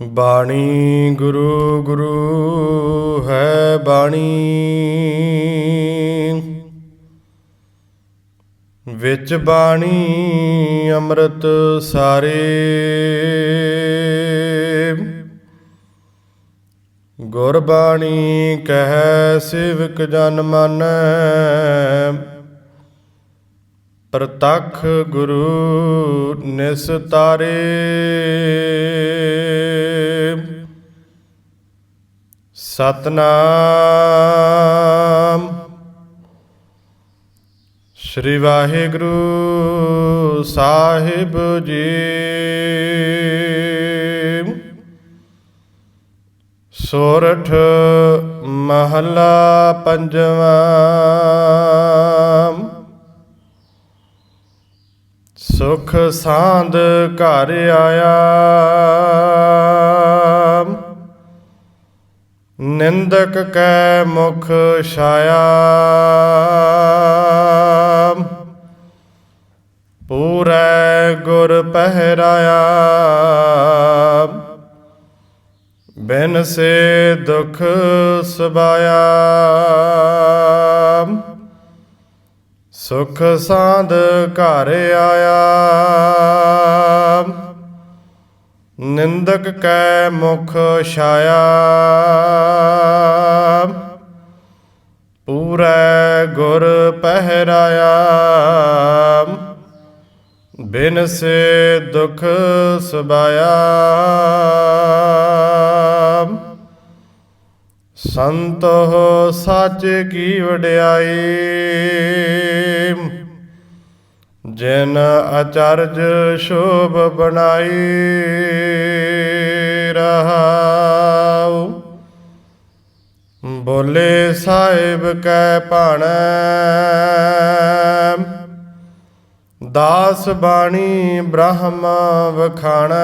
ਬਾਣੀ ਗੁਰੂ ਗੁਰੂ ਹੈ ਬਾਣੀ। ਵਿੱਚ ਬਾਣੀ ਅੰਮ੍ਰਿਤ ਸਾਰੇ। ਗੁਰਬਾਣੀ ਕਹੈ ਸ਼ਿਵਕ ਜਨ ਮਨ। ਪ੍ਰਤੱਖ ਗੁਰੂ ਨਿਸਤਾਰੇ। ਸਤਨਾਮ। ਸ੍ਰੀ ਵਾਹਿਗੁਰੂ ਸਾਹਿਬ ਜੀ। ਸੋਰਠ ਮਹੱਲਾ ਪੰਜਵਾਂ। ਸੁਖ ਸਾਂਦ ਘਰ ਆਇਆ। ਨਿੰਦਕ ਕੈ ਮੁਖ ਛਾਇਆ। ਪੂਰੈ ਗੁਰ ਪਹਿਰਾਇਆ। ਬਿਨ ਸੇ ਦੁਖ ਸਬਾਇਆ ਸੁਖ ਸਾਂਦ ਘਰ ਆਇਆ। ਨਿੰਦਕ ਕੈ ਮੁਖ ਛਾਇਆ। ਪੂਰੈ ਗੁਰ ਪਹਿਰਾਇਆ। ਬਿਨ ਸੇ ਦੁਖ ਸੁਭਾਇਆ। ਸੰਤੋ ਸੱਚ ਕੀ ਵਡਿਆਈ। ਜਿਨ ਅਚਰਜ ਸ਼ੋਭ ਬਣਾਈ ਰਹਾਉ, ਬੋਲੇ ਸਾਹਿਬ ਕੈ ਭਾਣੈ, ਦਾਸ ਬਾਣੀ ਬ੍ਰਹਮ ਵਖਾਣੈ।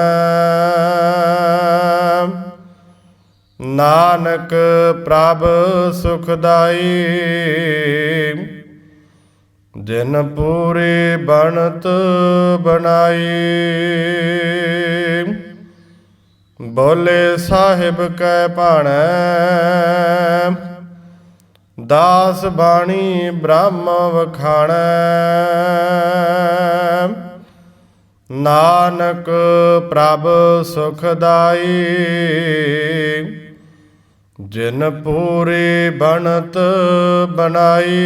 ਨਾਨਕ ਪ੍ਰਭ ਸੁਖਦਾਈ ਜਿਨ ਪੂਰੇ ਬਣਤ ਬਣਾਈ। ਬੋਲੇ ਸਾਹਿਬ ਕੈ ਭਾਣੈ, ਦਾਸ ਬਾਣੀ ਬ੍ਰਹਮ ਵਖਾਣੈ। ਨਾਨਕ ਪ੍ਰਭ ਸੁਖਦਾਈ ਜਿਨ ਪੂਰੀ ਬਣਤ ਬਣਾਈ।